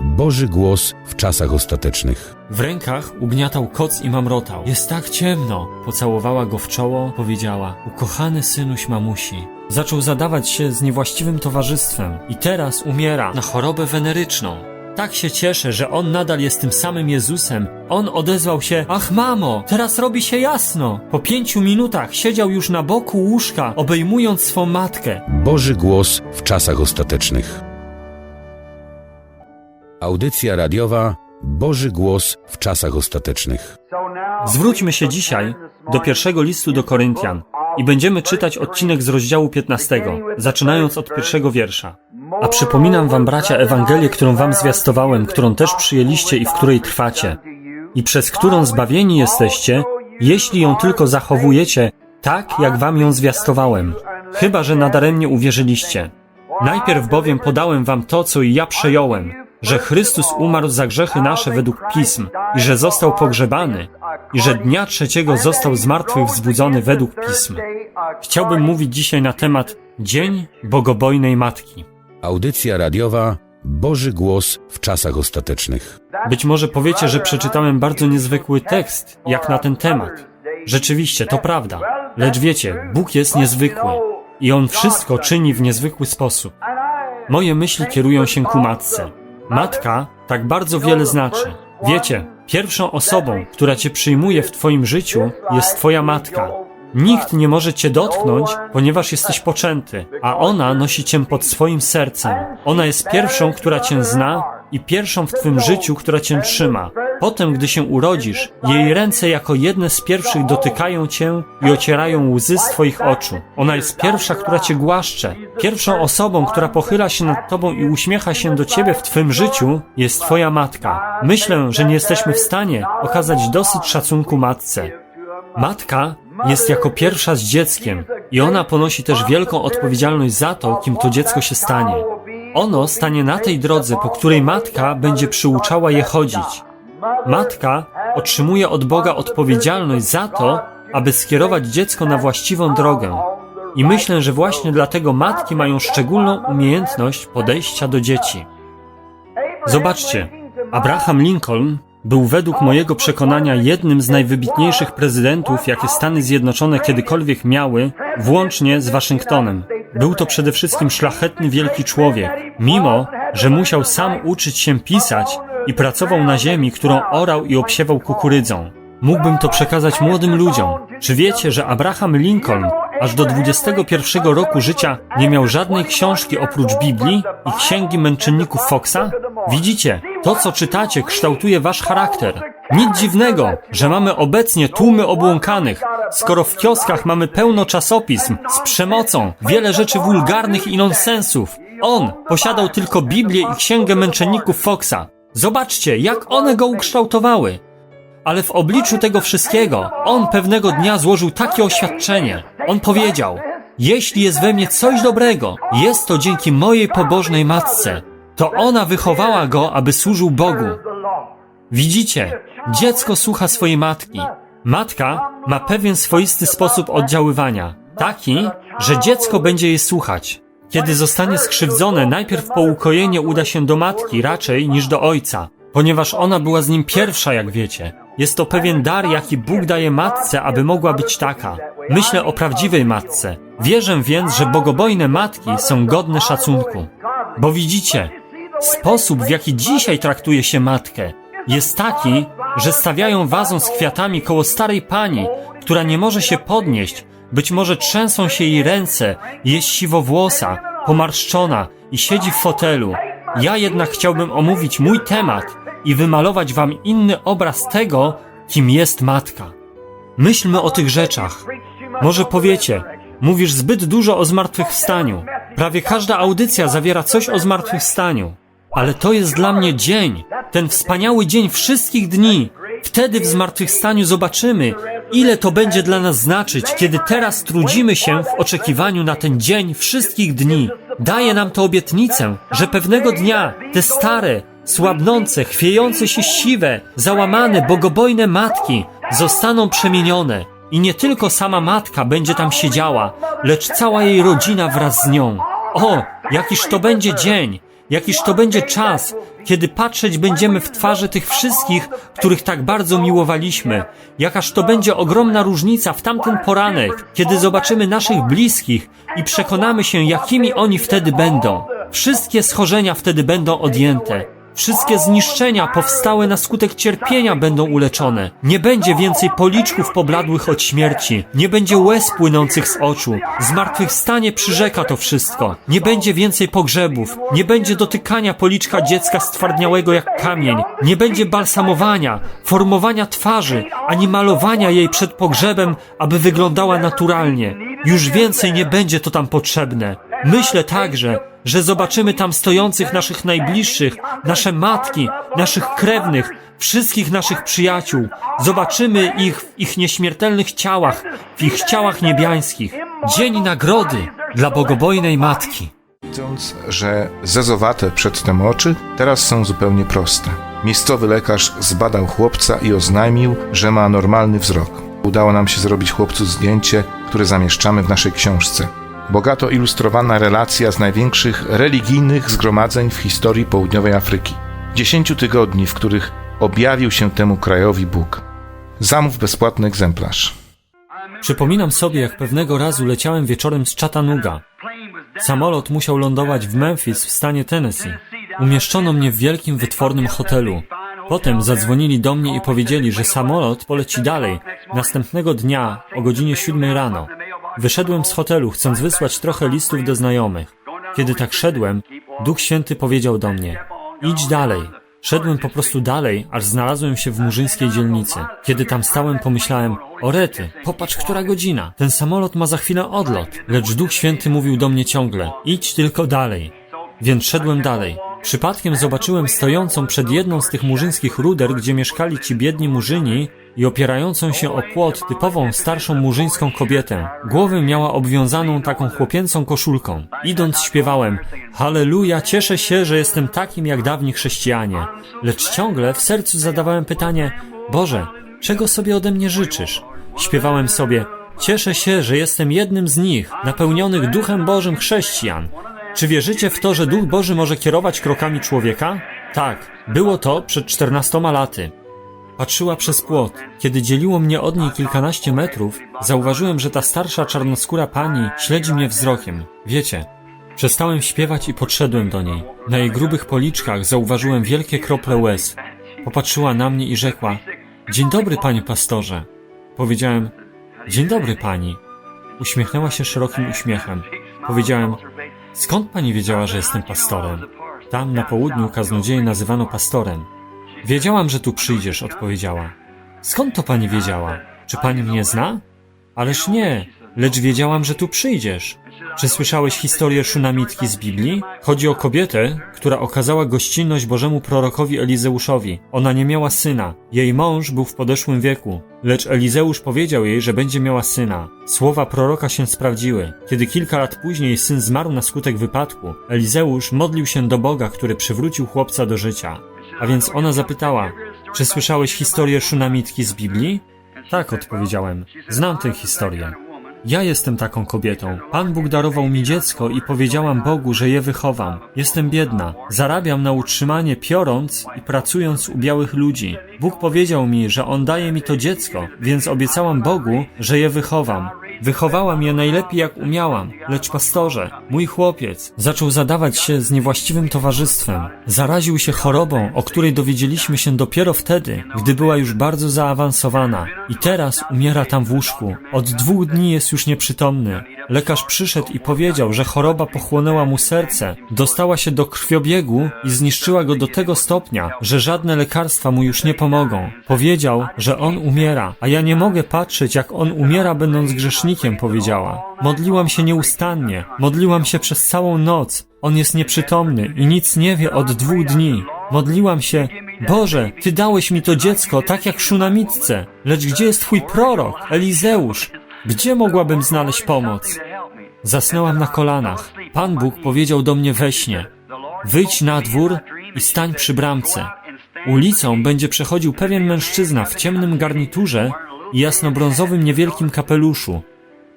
Boży głos w czasach ostatecznych. W rękach ugniatał koc i mamrotał. Jest tak ciemno. Pocałowała go w czoło, powiedziała: Ukochany synuś mamusi. Zaczął zadawać się z niewłaściwym towarzystwem i teraz umiera na chorobę weneryczną. Tak się cieszę, że on nadal jest tym samym Jezusem. On odezwał się: Ach, mamo, teraz robi się jasno. Po pięciu minutach siedział już na boku łóżka, obejmując swą matkę. Boży głos w czasach ostatecznych. Audycja radiowa Boży głos w czasach ostatecznych. Zwróćmy się dzisiaj do pierwszego listu do Koryntian i będziemy czytać odcinek z rozdziału 15, zaczynając od pierwszego wiersza. A przypominam wam, bracia, Ewangelię, którą wam zwiastowałem, którą też przyjęliście i w której trwacie, i przez którą zbawieni jesteście, jeśli ją tylko zachowujecie, tak jak wam ją zwiastowałem, chyba że nadaremnie uwierzyliście. Najpierw bowiem podałem wam to, co i ja przejąłem, że Chrystus umarł za grzechy nasze według pism i że został pogrzebany i że dnia trzeciego został z martwych wzbudzony według pism. Chciałbym mówić dzisiaj na temat Dzień Bogobojnej Matki. Audycja radiowa Boży głos w czasach ostatecznych. Być może powiecie, że przeczytałem bardzo niezwykły tekst, jak na ten temat. Rzeczywiście, to prawda. Lecz wiecie, Bóg jest niezwykły i On wszystko czyni w niezwykły sposób. Moje myśli kierują się ku matce. Matka tak bardzo wiele znaczy. Wiecie, pierwszą osobą, która cię przyjmuje w twoim życiu, jest twoja matka. Nikt nie może cię dotknąć, ponieważ jesteś poczęty, a ona nosi cię pod swoim sercem. Ona jest pierwszą, która cię zna i pierwszą w twym życiu, która cię trzyma. Potem, gdy się urodzisz, jej ręce jako jedne z pierwszych dotykają cię i ocierają łzy z twoich oczu. Ona jest pierwsza, która cię głaszcze. Pierwszą osobą, która pochyla się nad tobą i uśmiecha się do ciebie w twym życiu, jest twoja matka. Myślę, że nie jesteśmy w stanie okazać dosyć szacunku matce. Matka jest jako pierwsza z dzieckiem i ona ponosi też wielką odpowiedzialność za to, kim to dziecko się stanie. Ono stanie na tej drodze, po której matka będzie przyuczała je chodzić. Matka otrzymuje od Boga odpowiedzialność za to, aby skierować dziecko na właściwą drogę. I myślę, że właśnie dlatego matki mają szczególną umiejętność podejścia do dzieci. Zobaczcie, Abraham Lincoln był według mojego przekonania jednym z najwybitniejszych prezydentów, jakie Stany Zjednoczone kiedykolwiek miały, włącznie z Waszyngtonem. Był to przede wszystkim szlachetny, wielki człowiek, mimo że musiał sam uczyć się pisać i pracował na ziemi, którą orał i obsiewał kukurydzą. Mógłbym to przekazać młodym ludziom. Czy wiecie, że Abraham Lincoln aż do 21 roku życia nie miał żadnej książki oprócz Biblii i księgi męczenników Foxa? Widzicie, to co czytacie kształtuje wasz charakter. Nic dziwnego, że mamy obecnie tłumy obłąkanych, skoro w kioskach mamy pełno czasopism z przemocą, wiele rzeczy wulgarnych i nonsensów. On posiadał tylko Biblię i księgę męczenników Foxa. Zobaczcie, jak one go ukształtowały. Ale w obliczu tego wszystkiego, on pewnego dnia złożył takie oświadczenie. On powiedział: Jeśli jest we mnie coś dobrego, jest to dzięki mojej pobożnej matce. To ona wychowała go, aby służył Bogu. Widzicie, dziecko słucha swojej matki. Matka ma pewien swoisty sposób oddziaływania, taki, że dziecko będzie jej słuchać. Kiedy zostanie skrzywdzone, najpierw po ukojenie uda się do matki raczej niż do ojca, ponieważ ona była z nim pierwsza, jak wiecie. Jest to pewien dar, jaki Bóg daje matce, aby mogła być taka. Myślę o prawdziwej matce. Wierzę więc, że bogobojne matki są godne szacunku. Bo widzicie, sposób, w jaki dzisiaj traktuje się matkę, jest taki, że stawiają wazon z kwiatami koło starej pani, która nie może się podnieść, być może trzęsą się jej ręce, jest siwowłosa, pomarszczona i siedzi w fotelu. Ja jednak chciałbym omówić mój temat i wymalować wam inny obraz tego, kim jest matka. Myślmy o tych rzeczach. Może powiecie, mówisz zbyt dużo o zmartwychwstaniu. Prawie każda audycja zawiera coś o zmartwychwstaniu. Ale to jest dla mnie dzień, ten wspaniały dzień wszystkich dni. Wtedy w zmartwychwstaniu zobaczymy, ile to będzie dla nas znaczyć, kiedy teraz trudzimy się w oczekiwaniu na ten dzień wszystkich dni. Daje nam to obietnicę, że pewnego dnia te stare, słabnące, chwiejące się siwe, załamane, bogobojne matki zostaną przemienione. I nie tylko sama matka będzie tam siedziała, lecz cała jej rodzina wraz z nią. O, jakiż to będzie dzień! Jakiż to będzie czas, kiedy patrzeć będziemy w twarze tych wszystkich, których tak bardzo miłowaliśmy. Jakaż to będzie ogromna różnica w tamten poranek, kiedy zobaczymy naszych bliskich i przekonamy się, jakimi oni wtedy będą. Wszystkie schorzenia wtedy będą odjęte. Wszystkie zniszczenia powstałe na skutek cierpienia będą uleczone. Nie będzie więcej policzków pobladłych od śmierci. Nie będzie łez płynących z oczu. Zmartwychwstanie przyrzeka to wszystko. Nie będzie więcej pogrzebów. Nie będzie dotykania policzka dziecka stwardniałego jak kamień. Nie będzie balsamowania, formowania twarzy, ani malowania jej przed pogrzebem, aby wyglądała naturalnie. Już więcej nie będzie to tam potrzebne. Myślę także, że zobaczymy tam stojących naszych najbliższych, nasze matki, naszych krewnych, wszystkich naszych przyjaciół. Zobaczymy ich w ich nieśmiertelnych ciałach, w ich ciałach niebiańskich. Dzień nagrody dla bogobojnej matki. Widząc, że zezowate przedtem oczy teraz są zupełnie proste. Miejscowy lekarz zbadał chłopca i oznajmił, że ma normalny wzrok. Udało nam się zrobić chłopcu zdjęcie, które zamieszczamy w naszej książce. Bogato ilustrowana relacja z największych religijnych zgromadzeń w historii południowej Afryki. Dziesięciu tygodni, w których objawił się temu krajowi Bóg. Zamów bezpłatny egzemplarz. Przypominam sobie, jak pewnego razu leciałem wieczorem z Chattanooga. Samolot musiał lądować w Memphis w stanie Tennessee. Umieszczono mnie w wielkim, wytwornym hotelu. Potem zadzwonili do mnie i powiedzieli, że samolot poleci dalej, następnego dnia o godzinie 7 rano. Wyszedłem z hotelu, chcąc wysłać trochę listów do znajomych. Kiedy tak szedłem, Duch Święty powiedział do mnie: Idź dalej. Szedłem po prostu dalej, aż znalazłem się w murzyńskiej dzielnicy. Kiedy tam stałem, pomyślałem: O rety, popatrz, która godzina. Ten samolot ma za chwilę odlot. Lecz Duch Święty mówił do mnie ciągle: Idź tylko dalej. Więc szedłem dalej. Przypadkiem zobaczyłem stojącą przed jedną z tych murzyńskich ruder, gdzie mieszkali ci biedni murzyni i opierającą się o płot typową starszą murzyńską kobietę. Głowę miała obwiązaną taką chłopięcą koszulką. Idąc śpiewałem Halleluja, cieszę się, że jestem takim jak dawni chrześcijanie. Lecz ciągle w sercu zadawałem pytanie Boże, czego sobie ode mnie życzysz? Śpiewałem sobie Cieszę się, że jestem jednym z nich, napełnionych Duchem Bożym chrześcijan. Czy wierzycie w to, że Duch Boży może kierować krokami człowieka? Tak, było to przed 14 laty. Patrzyła przez płot. Kiedy dzieliło mnie od niej kilkanaście metrów, zauważyłem, że ta starsza czarnoskóra pani śledzi mnie wzrokiem. Wiecie, przestałem śpiewać i podszedłem do niej. Na jej grubych policzkach zauważyłem wielkie krople łez. Popatrzyła na mnie i rzekła: Dzień dobry, panie pastorze. Powiedziałem: Dzień dobry, pani. Uśmiechnęła się szerokim uśmiechem. Powiedziałem: Skąd pani wiedziała, że jestem pastorem? Tam na południu kaznodzieje nazywano pastorem. Wiedziałam, że tu przyjdziesz, odpowiedziała. Skąd to pani wiedziała? Czy pani mnie zna? Ależ nie, lecz wiedziałam, że tu przyjdziesz. Czy słyszałeś historię szunamitki z Biblii? Chodzi o kobietę, która okazała gościnność Bożemu prorokowi Elizeuszowi. Ona nie miała syna. Jej mąż był w podeszłym wieku. Lecz Elizeusz powiedział jej, że będzie miała syna. Słowa proroka się sprawdziły. Kiedy kilka lat później syn zmarł na skutek wypadku, Elizeusz modlił się do Boga, który przywrócił chłopca do życia. A więc ona zapytała, czy słyszałeś historię szunamitki z Biblii? Tak, odpowiedziałem. Znam tę historię. Ja jestem taką kobietą. Pan Bóg darował mi dziecko i powiedziałam Bogu, że je wychowam. Jestem biedna. Zarabiam na utrzymanie piorąc i pracując u białych ludzi. Bóg powiedział mi, że On daje mi to dziecko, więc obiecałam Bogu, że je wychowam. Wychowałam je najlepiej jak umiałam, lecz pastorze, mój chłopiec, zaczął zadawać się z niewłaściwym towarzystwem. Zaraził się chorobą, o której dowiedzieliśmy się dopiero wtedy, gdy była już bardzo zaawansowana. I teraz umiera tam w łóżku. Od dwóch dni jest już nieprzytomny. Lekarz przyszedł i powiedział, że choroba pochłonęła mu serce, dostała się do krwiobiegu i zniszczyła go do tego stopnia, że żadne lekarstwa mu już nie pomogą. Powiedział, że on umiera, a ja nie mogę patrzeć, jak on umiera, będąc grzesznikiem, powiedziała. Modliłam się nieustannie, modliłam się przez całą noc. On jest nieprzytomny i nic nie wie od dwóch dni. Modliłam się, Boże, Ty dałeś mi to dziecko tak jak szunamitce, lecz gdzie jest Twój prorok, Elizeusz? Gdzie mogłabym znaleźć pomoc? Zasnęłam na kolanach. Pan Bóg powiedział do mnie we śnie: Wyjdź na dwór i stań przy bramce. Ulicą będzie przechodził pewien mężczyzna w ciemnym garniturze i jasnobrązowym niewielkim kapeluszu.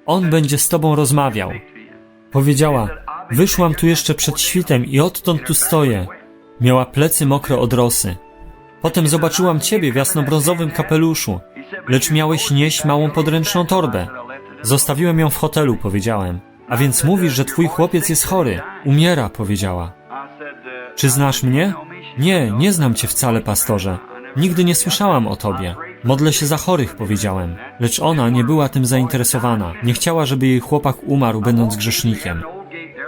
On będzie z tobą rozmawiał. Powiedziała: Wyszłam tu jeszcze przed świtem i odtąd tu stoję. Miała plecy mokre od rosy. Potem zobaczyłam ciebie w jasnobrązowym kapeluszu, lecz miałeś nieść małą podręczną torbę. Zostawiłem ją w hotelu, powiedziałem. A więc mówisz, że twój chłopiec jest chory. Umiera, powiedziała. Czy znasz mnie? Nie, nie znam cię wcale, pastorze. Nigdy nie słyszałam o tobie. Modlę się za chorych, powiedziałem. Lecz ona nie była tym zainteresowana. Nie chciała, żeby jej chłopak umarł, będąc grzesznikiem.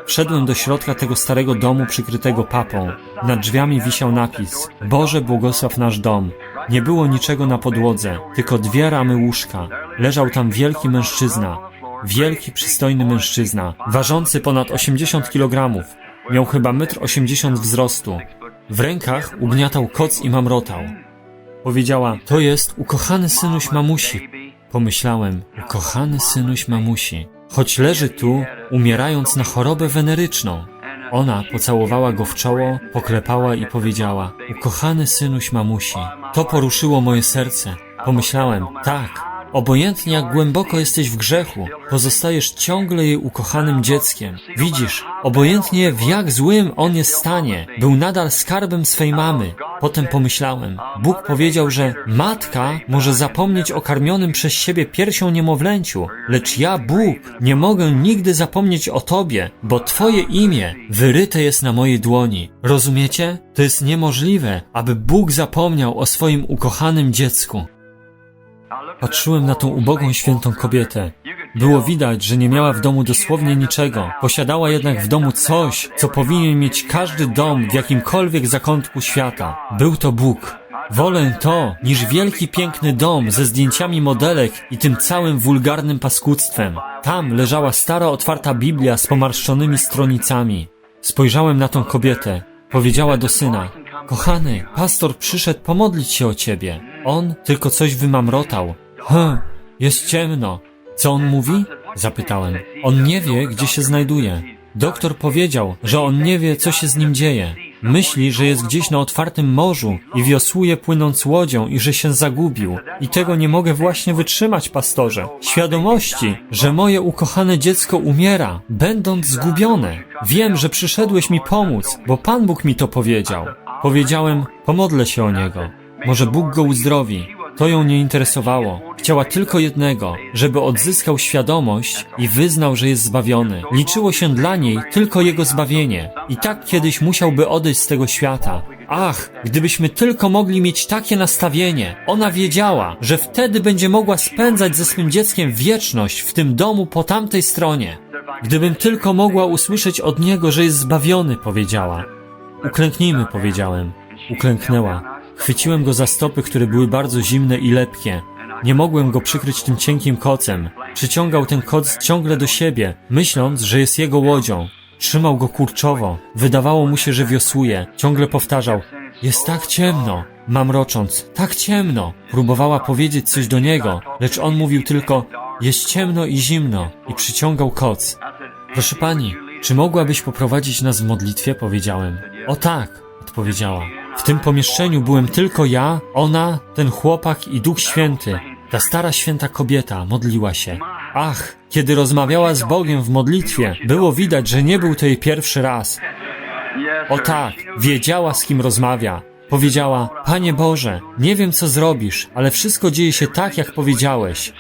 Wszedłem do środka tego starego domu przykrytego papą. Nad drzwiami wisiał napis Boże błogosław nasz dom. Nie było niczego na podłodze, tylko dwie ramy łóżka. Leżał tam wielki mężczyzna. Wielki, przystojny mężczyzna, ważący ponad 80 kg. Miał chyba 1,80 m wzrostu. W rękach ugniatał koc i mamrotał. Powiedziała, to jest ukochany synuś mamusi. Pomyślałem, ukochany synuś mamusi. Choć leży tu, umierając na chorobę weneryczną. Ona pocałowała go w czoło, poklepała i powiedziała, ukochany synuś mamusi. To poruszyło moje serce. Pomyślałem, tak, obojętnie jak głęboko jesteś w grzechu, pozostajesz ciągle jej ukochanym dzieckiem. Widzisz, obojętnie w jak złym on jest stanie, był nadal skarbem swej mamy. Potem pomyślałem, Bóg powiedział, że matka może zapomnieć o karmionym przez siebie piersią niemowlęciu, lecz ja, Bóg, nie mogę nigdy zapomnieć o Tobie, bo Twoje imię wyryte jest na mojej dłoni. Rozumiecie? To jest niemożliwe, aby Bóg zapomniał o swoim ukochanym dziecku. Patrzyłem na tą ubogą świętą kobietę. Było widać, że nie miała w domu dosłownie niczego. Posiadała jednak w domu coś, co powinien mieć każdy dom w jakimkolwiek zakątku świata. Był to Bóg. Wolę to, niż wielki piękny dom ze zdjęciami modelek i tym całym wulgarnym paskudztwem. Tam leżała stara otwarta Biblia z pomarszczonymi stronicami. Spojrzałem na tą kobietę. Powiedziała do syna: Kochany, pastor przyszedł pomodlić się o ciebie. On tylko coś wymamrotał. Hm, jest ciemno. Co on mówi? Zapytałem. On nie wie, gdzie się znajduje. Doktor powiedział, że on nie wie, co się z nim dzieje. Myśli, że jest gdzieś na otwartym morzu i wiosłuje płynąc łodzią i że się zagubił. I tego nie mogę właśnie wytrzymać, pastorze. Świadomości, że moje ukochane dziecko umiera, będąc zgubione. Wiem, że przyszedłeś mi pomóc, bo Pan Bóg mi to powiedział. Powiedziałem, pomodlę się o niego. Może Bóg go uzdrowi. To ją nie interesowało. Chciała tylko jednego, żeby odzyskał świadomość i wyznał, że jest zbawiony. Liczyło się dla niej tylko jego zbawienie. I tak kiedyś musiałby odejść z tego świata. Ach, gdybyśmy tylko mogli mieć takie nastawienie. Ona wiedziała, że wtedy będzie mogła spędzać ze swym dzieckiem wieczność w tym domu po tamtej stronie. Gdybym tylko mogła usłyszeć od niego, że jest zbawiony, powiedziała. Uklęknijmy, powiedziałem. Uklęknęła. Chwyciłem go za stopy, które były bardzo zimne i lepkie. Nie mogłem go przykryć tym cienkim kocem. Przyciągał ten koc ciągle do siebie, myśląc, że jest jego łodzią. Trzymał go kurczowo. Wydawało mu się, że wiosłuje. Ciągle powtarzał: Jest tak ciemno. Mamrocząc: Tak ciemno. Próbowała powiedzieć coś do niego, lecz on mówił tylko: Jest ciemno i zimno. I przyciągał koc. Proszę pani, czy mogłabyś poprowadzić nas w modlitwie? Powiedziałem. O tak, odpowiedziała. W tym pomieszczeniu byłem tylko ja, ona, ten chłopak i Duch Święty. Ta stara święta kobieta modliła się. Ach, kiedy rozmawiała z Bogiem w modlitwie, było widać, że nie był to jej pierwszy raz. O tak, wiedziała z kim rozmawia. Powiedziała: Panie Boże, nie wiem co zrobisz, ale wszystko dzieje się tak, jak powiedziałeś.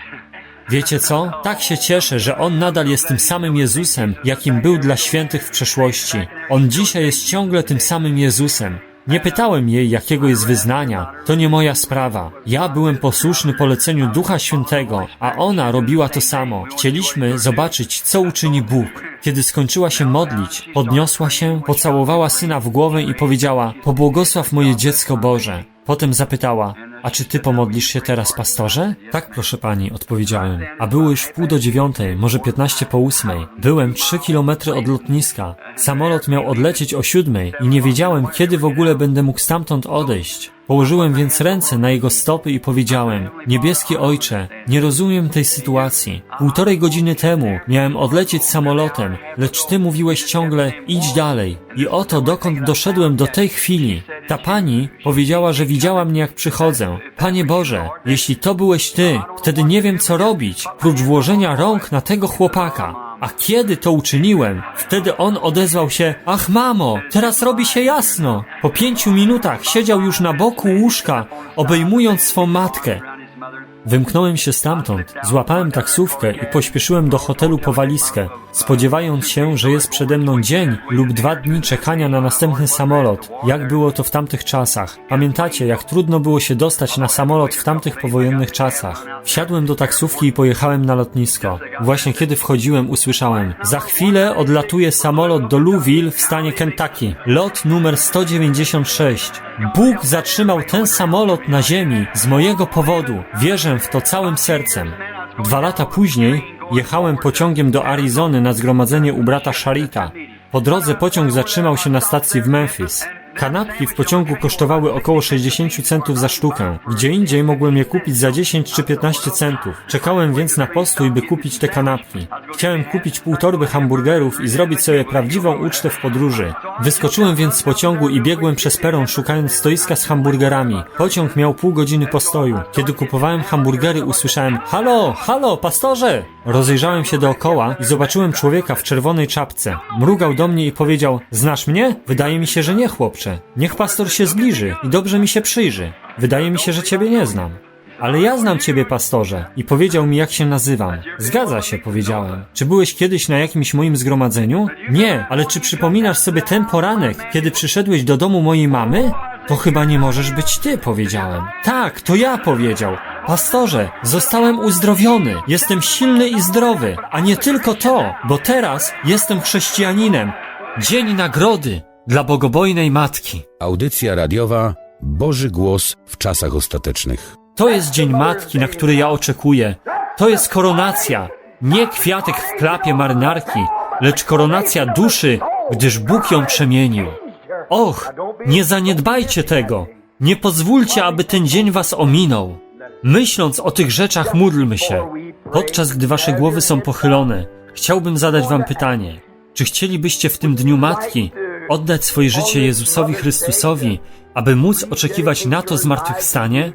Wiecie co? Tak się cieszę, że On nadal jest tym samym Jezusem, jakim był dla świętych w przeszłości. On dzisiaj jest ciągle tym samym Jezusem. Nie pytałem jej, jakiego jest wyznania. To nie moja sprawa. Ja byłem posłuszny poleceniu Ducha Świętego, a ona robiła to samo. Chcieliśmy zobaczyć, co uczyni Bóg. Kiedy skończyła się modlić, podniosła się, pocałowała syna w głowę i powiedziała: Pobłogosław moje dziecko Boże. Potem zapytała: A czy ty pomodlisz się teraz, pastorze? Tak, proszę pani, odpowiedziałem. A było już w pół do dziewiątej, może piętnaście po ósmej. Byłem trzy kilometry od lotniska. Samolot miał odlecieć o siódmej i nie wiedziałem, kiedy w ogóle będę mógł stamtąd odejść. Położyłem więc ręce na jego stopy i powiedziałem: Niebieski ojcze, nie rozumiem tej sytuacji. Półtorej godziny temu miałem odlecieć samolotem, lecz ty mówiłeś ciągle: idź dalej. I oto dokąd doszedłem do tej chwili. Ta pani powiedziała, że widziała mnie jak przychodzę. Panie Boże, jeśli to byłeś ty, wtedy nie wiem co robić, prócz włożenia rąk na tego chłopaka. A kiedy to uczyniłem, wtedy on odezwał się: Ach, mamo, teraz robi się jasno. Po pięciu minutach siedział już na boku łóżka, obejmując swą matkę. Wymknąłem się stamtąd, złapałem taksówkę i pośpieszyłem do hotelu po walizkę, spodziewając się, że jest przede mną dzień lub dwa dni czekania na następny samolot, jak było to w tamtych czasach. Pamiętacie, jak trudno było się dostać na samolot w tamtych powojennych czasach. Wsiadłem do taksówki i pojechałem na lotnisko. Właśnie kiedy wchodziłem, usłyszałem: Za chwilę odlatuje samolot do Louisville w stanie Kentucky. Lot numer 196. Bóg zatrzymał ten samolot na ziemi z mojego powodu. Wierzę w to całym sercem. Dwa lata później jechałem pociągiem do Arizony na zgromadzenie u brata Sharita. Po drodze pociąg zatrzymał się na stacji w Memphis. Kanapki w pociągu kosztowały około 60 centów za sztukę. Gdzie indziej mogłem je kupić za 10 czy 15 centów. Czekałem więc na postój, by kupić te kanapki. Chciałem kupić pół torby hamburgerów i zrobić sobie prawdziwą ucztę w podróży. Wyskoczyłem więc z pociągu i biegłem przez peron szukając stoiska z hamburgerami. Pociąg miał pół godziny postoju. Kiedy kupowałem hamburgery usłyszałem Halo, halo, pastorze! Rozejrzałem się dookoła i zobaczyłem człowieka w czerwonej czapce. Mrugał do mnie i powiedział Znasz mnie? Wydaje mi się, że nie chłopcze. Niech pastor się zbliży i dobrze mi się przyjrzy. Wydaje mi się, że ciebie nie znam. Ale ja znam ciebie, pastorze. I powiedział mi, jak się nazywam. Zgadza się, powiedziałem. Czy byłeś kiedyś na jakimś moim zgromadzeniu? Nie, ale czy przypominasz sobie ten poranek, kiedy przyszedłeś do domu mojej mamy? To chyba nie możesz być ty, powiedziałem. Tak, to ja powiedział. Pastorze, zostałem uzdrowiony. Jestem silny i zdrowy. A nie tylko to, bo teraz jestem chrześcijaninem. Dzień nagrody dla bogobojnej matki. Audycja radiowa Boży Głos w czasach ostatecznych. To jest Dzień Matki, na który ja oczekuję. To jest koronacja. Nie kwiatek w klapie marynarki, lecz koronacja duszy, gdyż Bóg ją przemienił. Och, nie zaniedbajcie tego. Nie pozwólcie, aby ten dzień was ominął. Myśląc o tych rzeczach, módlmy się. Podczas gdy wasze głowy są pochylone, chciałbym zadać wam pytanie. Czy chcielibyście w tym Dniu Matki oddać swoje życie Jezusowi Chrystusowi, aby móc oczekiwać na to zmartwychwstanie?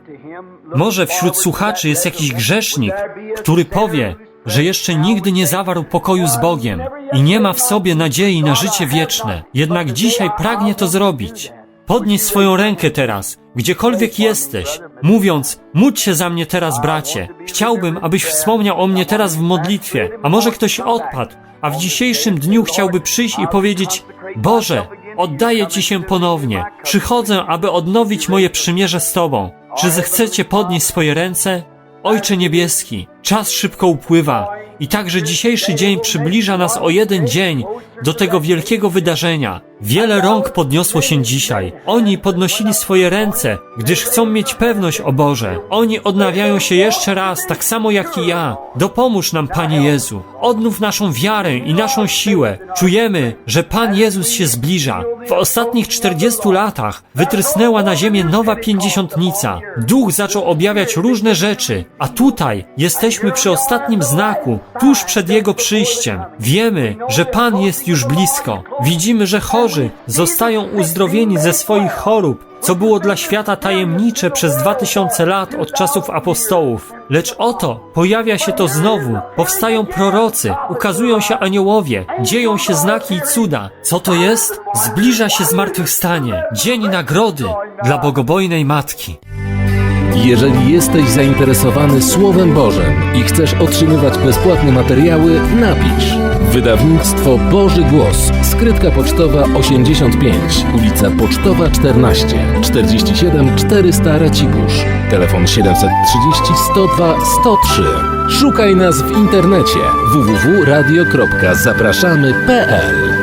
Może wśród słuchaczy jest jakiś grzesznik, który powie, że jeszcze nigdy nie zawarł pokoju z Bogiem i nie ma w sobie nadziei na życie wieczne, jednak dzisiaj pragnie to zrobić. Podnieś swoją rękę teraz, gdziekolwiek jesteś, mówiąc, módl się za mnie teraz, bracie. Chciałbym, abyś wspomniał o mnie teraz w modlitwie, a może ktoś odpadł, a w dzisiejszym dniu chciałby przyjść i powiedzieć, Boże, oddaję Ci się ponownie. Przychodzę, aby odnowić moje przymierze z Tobą. Czy zechcecie podnieść swoje ręce? Ojcze Niebieski, czas szybko upływa i także dzisiejszy dzień przybliża nas o jeden dzień do tego wielkiego wydarzenia. Wiele rąk podniosło się dzisiaj. Oni podnosili swoje ręce, gdyż chcą mieć pewność o Boże. Oni odnawiają się jeszcze raz, tak samo jak i ja. Dopomóż nam, Panie Jezu. Odnów naszą wiarę i naszą siłę. Czujemy, że Pan Jezus się zbliża. W ostatnich 40 latach wytrysnęła na ziemię nowa pięćdziesiątnica. Duch zaczął objawiać różne rzeczy, a tutaj jesteśmy przy ostatnim znaku, tuż przed Jego przyjściem. Wiemy, że Pan jest już blisko. Widzimy, że chorzy zostają uzdrowieni ze swoich chorób, co było dla świata tajemnicze przez dwa tysiące lat od czasów apostołów. Lecz oto pojawia się to znowu. Powstają prorocy, ukazują się aniołowie, dzieją się znaki i cuda. Co to jest? Zbliża się zmartwychwstanie. Dzień nagrody dla bogobojnej matki. Jeżeli jesteś zainteresowany Słowem Bożym i chcesz otrzymywać bezpłatne materiały, napisz. Wydawnictwo Boży Głos. Skrytka pocztowa 85, ulica Pocztowa 14, 47 400 Racibórz. Telefon 730 102 103. Szukaj nas w internecie www.radio.zapraszamy.pl